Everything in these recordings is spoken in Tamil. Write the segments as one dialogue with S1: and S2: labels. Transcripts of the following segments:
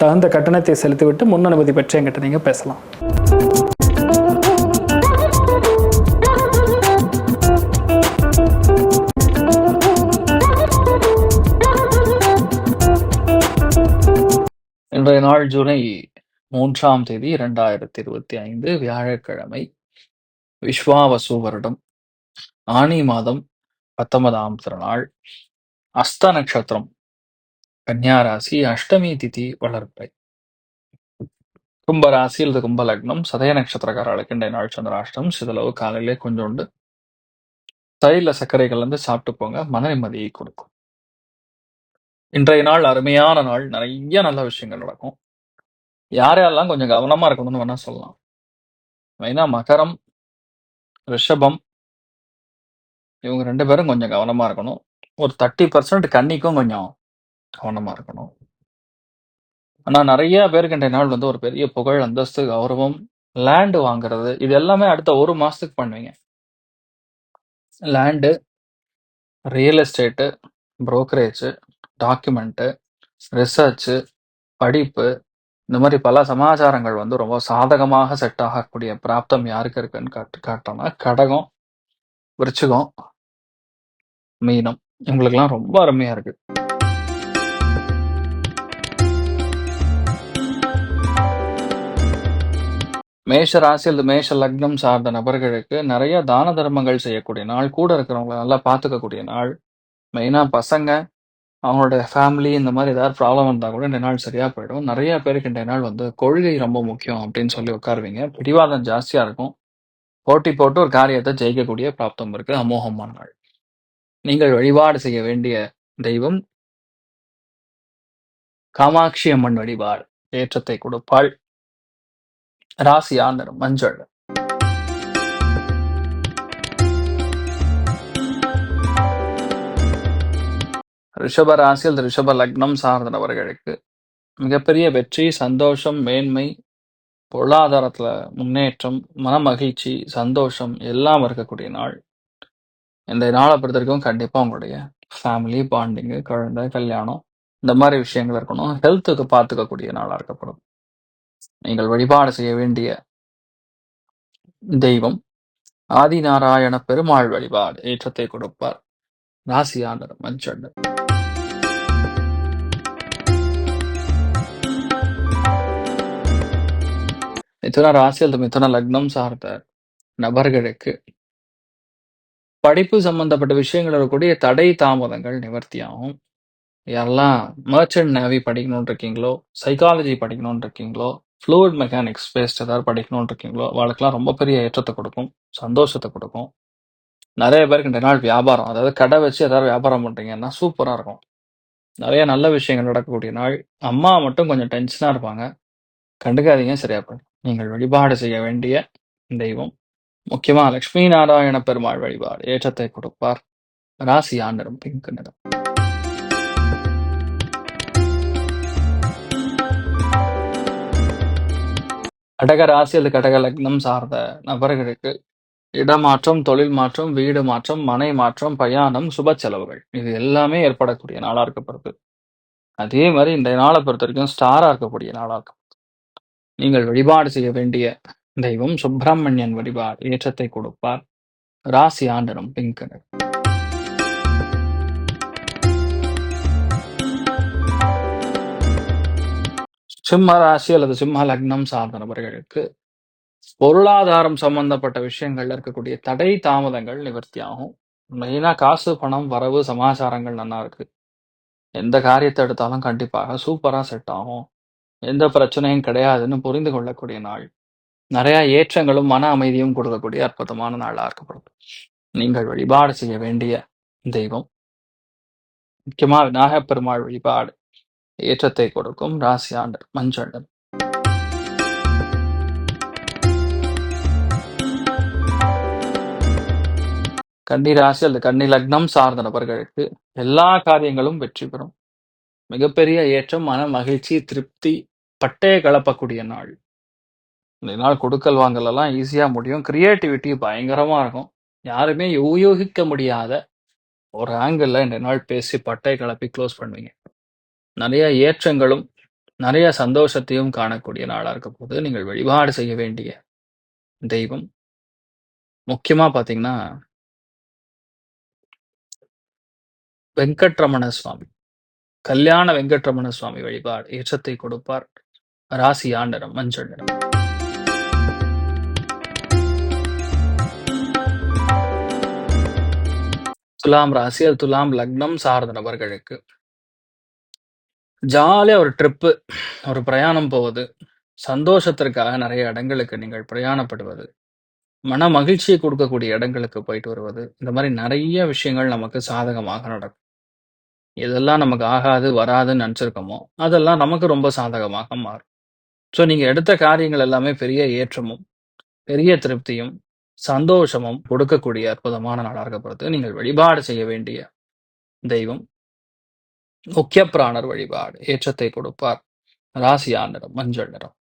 S1: தகுந்த கட்டணத்தை செலுத்திவிட்டு முன் அனுமதி பெற்று என்கிட்ட நீங்கள் பேசலாம். இன்றைய நாள் ஜூலை மூன்றாம் தேதி இரண்டாயிரத்தி இருபத்தி ஐந்து வியாழக்கிழமை விஸ்வாவசு வருடம் ஆனி மாதம் பத்தொன்பதாம் திருநாள் அஸ்த நட்சத்திரம் கன்னியாராசி அஷ்டமி திதி வளர்ப்பை. கும்பராசி அல்லது கும்ப லக்னம் சதய நட்சத்திரக்காரர்களுக்கு இன்றைய நாள் சந்திராஷ்டம் சிதளவு காலையிலே கொஞ்சோண்டு தயில சர்க்கரை கலந்து சாப்பிட்டு போங்க மன நிம்மதியை கொடுக்கும். இன்றைய நாள் அருமையான நாள். நிறைய நல்ல விஷயங்கள் நடக்கும். யார் யாரெல்லாம் கொஞ்சம் கவனமா இருக்கணும்னு வேணா சொல்லலாம். மெயினா மகரம் ரிஷபம் இவங்க ரெண்டு பேரும் கொஞ்சம் கவனமா இருக்கணும். ஒரு தேர்ட்டி பர்சன்ட் கன்னிக்கும் கொஞ்சம் கவனமா இருக்கணும். ஆனா நிறைய பேருக்கு நாள் வந்து ஒரு பெரிய புகழ் அந்தஸ்து கௌரவம் லேண்டு வாங்குறது இது எல்லாமே அடுத்த ஒரு மாசத்துக்கு பண்ணுவீங்க. Land real estate brokerage document research படிப்பு இந்த மாதிரி பல சமாச்சாரங்கள் வந்து ரொம்ப சாதகமாக செட் ஆகக்கூடிய பிராப்தம் யாருக்கு இருக்குன்னு காட்டு காட்டோம்னா கடகம் விருச்சிகம் மீனம். இவங்களுக்கெல்லாம் ரொம்ப அருமையா இருக்கு. மேஷ ராசி அல்லது மேஷ லக்னம் சார்ந்த நபர்களுக்கு நிறைய தான தர்மங்கள் செய்யக்கூடிய நாள் கூட இருக்கிறவங்கள நல்லா பார்த்துக்கக்கூடிய நாள். மெயினா பசங்க அவங்களோட ஃபேமிலி இந்த மாதிரி ஏதாவது ப்ராப்ளம் இருந்தால் கூட இந்த நாள் சரியா போயிடும். நிறைய பேருக்கு இந்த நாள் வந்து கொள்கை ரொம்ப முக்கியம் அப்படின்னு சொல்லி உட்காருவீங்க. பிடிவாதம் ஜாஸ்தியாக இருக்கும். போட்டி போட்டு ஒரு காரியத்தை ஜெயிக்கக்கூடிய பிராப்தம் இருக்கு. அமோகமான நாள். நீங்கள் வழிபாடு செய்ய வேண்டிய தெய்வம் காமாட்சி அம்மன் வழிபாடு ஏற்றத்தை கொடுப்பாள். ராசி ஆண்டரும் மஞ்சள். ரிஷப ராசியில் ரிஷப லக்னம் சார்ந்தவர்களுக்கு மிகப்பெரிய வெற்றி சந்தோஷம் மேன்மை பொருளாதாரத்துல முன்னேற்றம் மனமகிழ்ச்சி சந்தோஷம் எல்லாம் இருக்கக்கூடிய நாள். இந்த நாளை பொறுத்த வரைக்கும் கண்டிப்பா உங்களுடைய ஃபேமிலி பாண்டிங்கு குழந்தை கல்யாணம் இந்த மாதிரி விஷயங்கள் இருக்கணும். ஹெல்த்துக்கு பார்த்துக்கக்கூடிய நாளா இருக்கப்படும் நீங்கள் வழிபாடு செய்ய வேண்டிய தெய்வம் ஆதிநாராயண பெருமாள் வழிபாடு ஏற்றத்தை கொடுப்பார். ராசியாளர் மஞ்சள். மிதுன ராசி அல்லது மிதுன லக்னம் சார்ந்த நபர்களுக்கு படிப்பு சம்பந்தப்பட்ட விஷயங்கள் இருக்கக்கூடிய தடை தாமதங்கள் நிவர்த்தியாகும். யாரெல்லாம் மர்ச்சன்ட் நேவி படிக்கணும்னு இருக்கீங்களோ சைக்காலஜி படிக்கணும்னு இருக்கீங்களோ ஃப்ளூயிட் மெக்கானிக்ஸ் பேஸ்ட் ஏதாவது படிக்கணும்னு இருக்கீங்களோ அவளுக்கெல்லாம் ரொம்ப பெரிய ஏற்றத்தை கொடுக்கும் சந்தோஷத்தை கொடுக்கும். நிறைய பேருக்கு இந்த நாள் வியாபாரம் அதாவது கடை வச்சு ஏதாவது வியாபாரம் பண்ணுறீங்கன்னா சூப்பராக இருக்கும். நிறைய நல்ல விஷயங்கள் நடக்கக்கூடிய நாள். அம்மா மட்டும் கொஞ்சம் டென்ஷனாக இருப்பாங்க. கண்டுக்காதீங்க சரியா போயிடும். நீங்கள் வழிபாடு செய்ய வேண்டிய தெய்வம். முக்கியமாக லக்ஷ்மி நாராயண பெருமாள் வழிபாடு ஏற்றத்தை கொடுப்பார். ராசி ஆண்டரும் பிங்க் நிறம். கடக ராசி அல்லது கடக லக்னம் சார்ந்த நபர்களுக்கு இடமாற்றம், தொழில் மாற்றம், வீடு மாற்றம், மனை மாற்றம், பிரயாணம், சுப செலவுகள். இது எல்லாமே ஏற்படக்கூடிய நாளாக இருக்கப்படுது. அதே மாதிரி இந்த நாளை பொறுத்த வரைக்கும் ஸ்டாரா இருக்கக்கூடிய நாளாக இருக்கப்படுது நீங்கள் வழிபாடு செய்ய வேண்டிய தெய்வம் சுப்பிரமணியன் வழிபாடு ஏற்றத்தை கொடுப்பார். ராசி ஆண்டனும் பிங்க் சிம்ம ராசி அல்லது சிம்ம லக்னம் சார்ந்த நபர்களுக்கு பொருளாதாரம் சம்பந்தப்பட்ட விஷயங்கள்ல இருக்கக்கூடிய தடை தாமதங்கள் நிவர்த்தியாகும் மெயினா காசு, பணம், வரவு, சமாச்சாரங்கள் நல்லா இருக்கு. எந்த காரியத்தை எடுத்தாலும் கண்டிப்பாக சூப்பரா செட் ஆகும். எந்த பிரச்சனையும் கிடையாதுன்னு புரிந்து கொள்ளக்கூடிய நாள். நிறைய ஏற்றங்களும், மன அமைதியும் கொடுக்கக்கூடிய அற்புதமான நாளா இருக்கப்படுது. நீங்கள் வழிபாடு செய்ய வேண்டிய தெய்வம் முக்கியமா விநாயகப் பெருமாள் வழிபாடு ஏற்றத்தை கொடுக்கும். ராசி ஆண்டர் மஞ்சள் கன்னி ராசி அல்லது கன்னி லக்னம் சார்ந்த நபர்களுக்கு எல்லா காரியங்களும் வெற்றி பெறும். மிகப்பெரிய ஏற்றம், மன மகிழ்ச்சி, திருப்தி, பட்டையை கலப்பக்கூடிய நாள். இந்த நாள் கொடுக்கல் வாங்கலெல்லாம் ஈஸியாக ஈஸியா முடியும். கிரியேட்டிவிட்டி பயங்கரமா இருக்கும். யாருமே யூகிக்க முடியாத ஒரு ஆங்கிள்ல இந்த நாள் பேசி பட்டை கிளப்பி க்ளோஸ் பண்ணுவீங்க. நிறைய ஏற்றங்களும், நிறைய சந்தோஷத்தையும் காணக்கூடிய நாளா இருக்க போது. நீங்கள் வழிபாடு செய்ய வேண்டிய தெய்வம் முக்கியமா பார்த்தீங்கன்னா வெங்கட்ரமண சுவாமி. கல்யாண வெங்கட்ரமண சுவாமி வழிபாடு ஏற்றத்தை கொடுப்பார். ராசி ஆண்டரம் மஞ்சள் நிறம். துலாம் ராசி அது துலாம் லக்னம் சார்ந்த நபர்களுக்கு ஜாலியா ஒரு ட்ரிப்பு, ஒரு பிரயாணம் போவது, சந்தோஷத்திற்காக நிறைய இடங்களுக்கு நீங்கள் பிரயாணப்படுவது, மன மகிழ்ச்சியை கொடுக்கக்கூடிய இடங்களுக்கு போயிட்டு வருவது, இந்த மாரி நிறைய விஷயங்கள் நமக்கு சாதகமாக நடக்கும். எதெல்லாம் நமக்கு ஆகாது, வராதுன்னு நெனச்சிருக்கோமோ, அதெல்லாம் நமக்கு ரொம்ப சாதகமாக மாறும். ஸோ நீங்க எடுத்த காரியங்கள் எல்லாமே பெரிய ஏற்றமும், பெரிய திருப்தியும், சந்தோஷமும் கொடுக்கக்கூடிய அற்புதமான நாளா இருக்கப்படுது. நீங்கள் வழிபாடு செய்ய வேண்டிய தெய்வம் முக்கிய பிராணர் வழிபாடு ஏற்றத்தை கொடுப்பார். ராசி நிறம் மஞ்சள் நிறம்.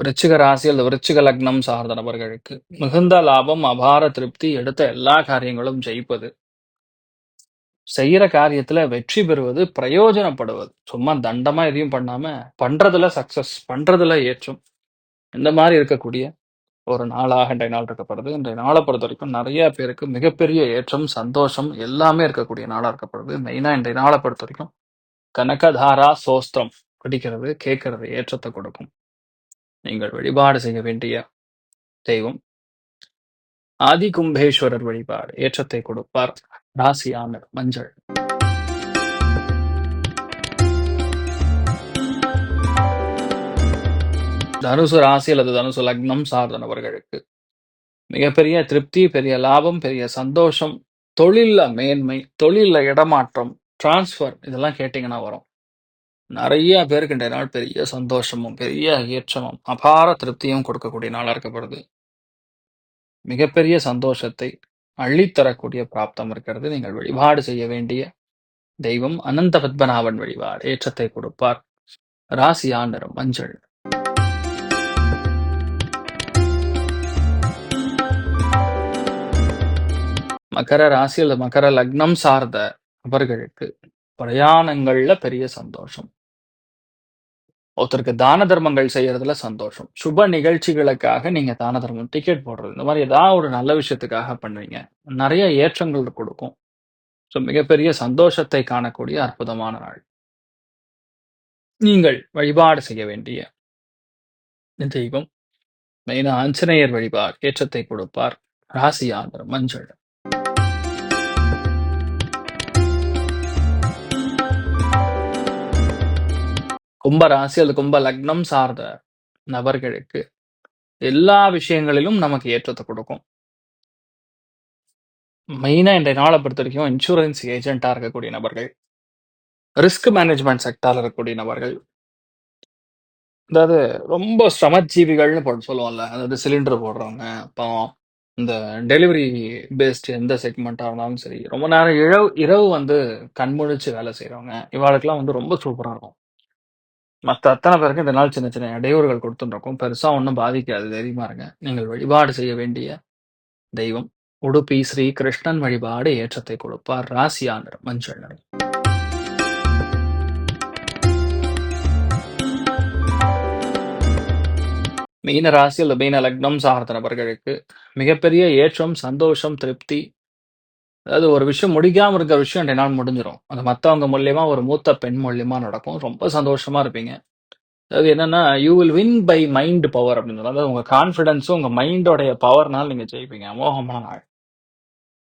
S1: விருச்சிக ராசி அல்லது விருச்சிக லக்னம் சார்ந்த நபர்களுக்கு மிகுந்த லாபம், அபார திருப்தி, எடுத்த எல்லா காரியங்களும் ஜெயிப்பது. செய்யற காரியத்துல வெற்றி பெறுவது, பிரயோஜனப்படுவது. சும்மா தண்டமா எதையும் பண்ணாம, பண்றதுல சக்சஸ், பண்றதுல ஏற்றம். இந்த மாதிரி இருக்கக்கூடிய ஒரு நாளாக இன்றைய நாள் இருக்கப்படுது. இன்றைய பொறுத்த வரைக்கும் நிறைய பேருக்கு மிகப்பெரிய ஏற்றம், சந்தோஷம் எல்லாமே இருக்கக்கூடிய நாளா இருக்கப்படுது. மெயினா இன்றைய நாள பொறுத்தவரைக்கும் கனகதாரா சோஸ்திரம் படிக்கிறது, கேட்கறது ஏற்றத்தை கொடுக்கும். நீங்கள் வழிபாடு செய்ய வேண்டிய தெய்வம் ஆதி கும்பேஸ்வரர் வழிபாடு ஏற்றத்தை கொடுப்பார். ராசி மஞ்சள். தனுசு ராசி அல்லது தனுசு லக்னம் சார்ந்த நபர்களுக்கு மிகப்பெரிய திருப்தி, பெரிய லாபம், பெரிய சந்தோஷம், தொழிலில் மேன்மை, தொழிலில் இடமாற்றம், டிரான்ஸ்ஃபர் இதெல்லாம் கேட்டிங்கன்னா வரும். நிறைய பேருக்கு இன்றைய நாள் பெரிய சந்தோஷமும், பெரிய ஏற்றமும், அபார திருப்தியும் கொடுக்கக்கூடிய நாளாக இருக்கப்படுது. மிகப்பெரிய சந்தோஷத்தை அள்ளித்தரக்கூடிய பிராப்தம் இருக்கிறது. நீங்கள் வழிபாடு செய்ய வேண்டிய தெய்வம் அனந்த பத்மநாபன் வழிபாடு ஏற்றத்தை கொடுப்பார். ராசி ஆண்டரம் மஞ்சள். மகர ராசி அல்லது மகர லக்னம் சார்ந்த நபர்களுக்கு பிரயாணங்கள்ல பெரிய சந்தோஷம். ஒருத்தருக்கு தான தர்மங்கள் செய்யறதுல சந்தோஷம். சுப நிகழ்ச்சிகளுக்காக நீங்க தான தர்மம், டிக்கெட் போடுறது, இந்த மாதிரி ஏதாவது ஒரு நல்ல விஷயத்துக்காக பண்ணுவீங்க. நிறைய ஏற்றங்கள் கொடுக்கும். ஸோ மிகப்பெரிய சந்தோஷத்தை காணக்கூடிய அற்புதமான நாள். நீங்கள் வழிபாடு செய்ய வேண்டிய தெய்வம் மெயினா ஆஞ்சநேயர் வழிபாடு ஏற்றத்தை கொடுப்பார். ராசி ஆந்திரம் மஞ்சள். கும்ப ராசி அல்லது கும்ப லக்னம் சார்ந்த நபர்களுக்கு எல்லா விஷயங்களிலும் நமக்கு ஏற்றத்தை கொடுக்கும். மெயினாக இன்றைய பொறுத்த வரைக்கும் இன்சூரன்ஸ் ஏஜென்ட்டாக இருக்கக்கூடிய நபர்கள், ரிஸ்க் மேனேஜ்மெண்ட் செக்டாரில் இருக்கக்கூடிய நபர்கள், அதாவது ரொம்ப சிரமஜீவிகள்னு போட்டு சொல்லுவோம்ல. அதாவது சிலிண்டர் போடுறவங்க, அப்புறம் இந்த டெலிவரி பேஸ்ட் எந்த செக்மெண்ட்டாக இருந்தாலும் சரி, ரொம்ப நேரம் இரவு இரவு வந்து கண்முழிச்சு வேலை செய்கிறவங்க இவாளுக்கெல்லாம் வந்து ரொம்ப சூப்பராக இருக்கும். மற்ற அத்தனை பேருக்கு இந்த நாள் சின்ன சின்ன இடையூறுகள் கொடுத்துருக்கும் பெருசாக ஒன்றும் பாதிக்காது. தைரியமா இருங்க. நீங்கள் வழிபாடு செய்ய வேண்டிய தெய்வம். உடுப்பி ஸ்ரீ கிருஷ்ணன் வழிபாடு ஏற்றத்தை கொடுப்பார். ராசியா நிறம் மஞ்சள் நிறம். மீன ராசி அல்லது மீன லக்னம் சார்ந்த நபர்களுக்கு மிகப்பெரிய ஏற்றம் சந்தோஷம் திருப்தி அதாவது ஒரு விஷயம் முடிக்காமல் இருக்கிற விஷயம் ரெண்டு நாள் முடிஞ்சிடும் அது மற்றவங்க மூலியமா ஒரு மூத்த பெண் மூலியமா நடக்கும். ரொம்ப சந்தோஷமா இருப்பீங்க. அதாவது என்னன்னா you will win by mind power அப்படின்னு அதாவது உங்க கான்ஃபிடன்ஸும் உங்க மைண்டோடைய பவர்னால் நீங்க ஜெயிப்பீங்க. அமோகமான நாள்.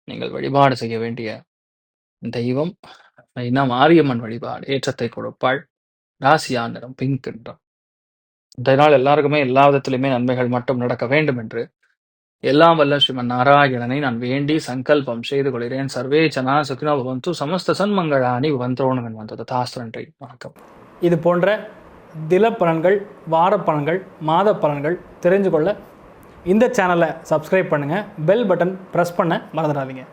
S1: நீங்கள் வழிபாடு செய்ய வேண்டிய தெய்வம் மெயினா மாரியம்மன் வழிபாடு. ஏற்றத்தை கொடுப்பாள். ராசியா நிறம் பிங்க் நிறம் இதனால் எல்லாருக்குமே எல்லா விதத்திலுமே நன்மைகள் மட்டும் நடக்க வேண்டும் என்று எல்லாம் வல்ல ஸ்ரீமன் நாராயணனை நான் வேண்டி சங்கல்பம் செய்து கொள்கிறேன். சர்வே சனா சுகினோ பவந்து சமஸ்த சன்மங்களானி வந்தோணன் வந்தது. தாஸ்திரன்றை வணக்கம். இது போன்ற தில பலன்கள் வார பலன்கள் மாத பலன்கள் தெரிஞ்சு கொள்ள இந்த சேனலை சப்ஸ்கிரைப் பண்ணுங்கள் பெல் பட்டன் ப்ரெஸ் பண்ண மறந்துடாதீங்க.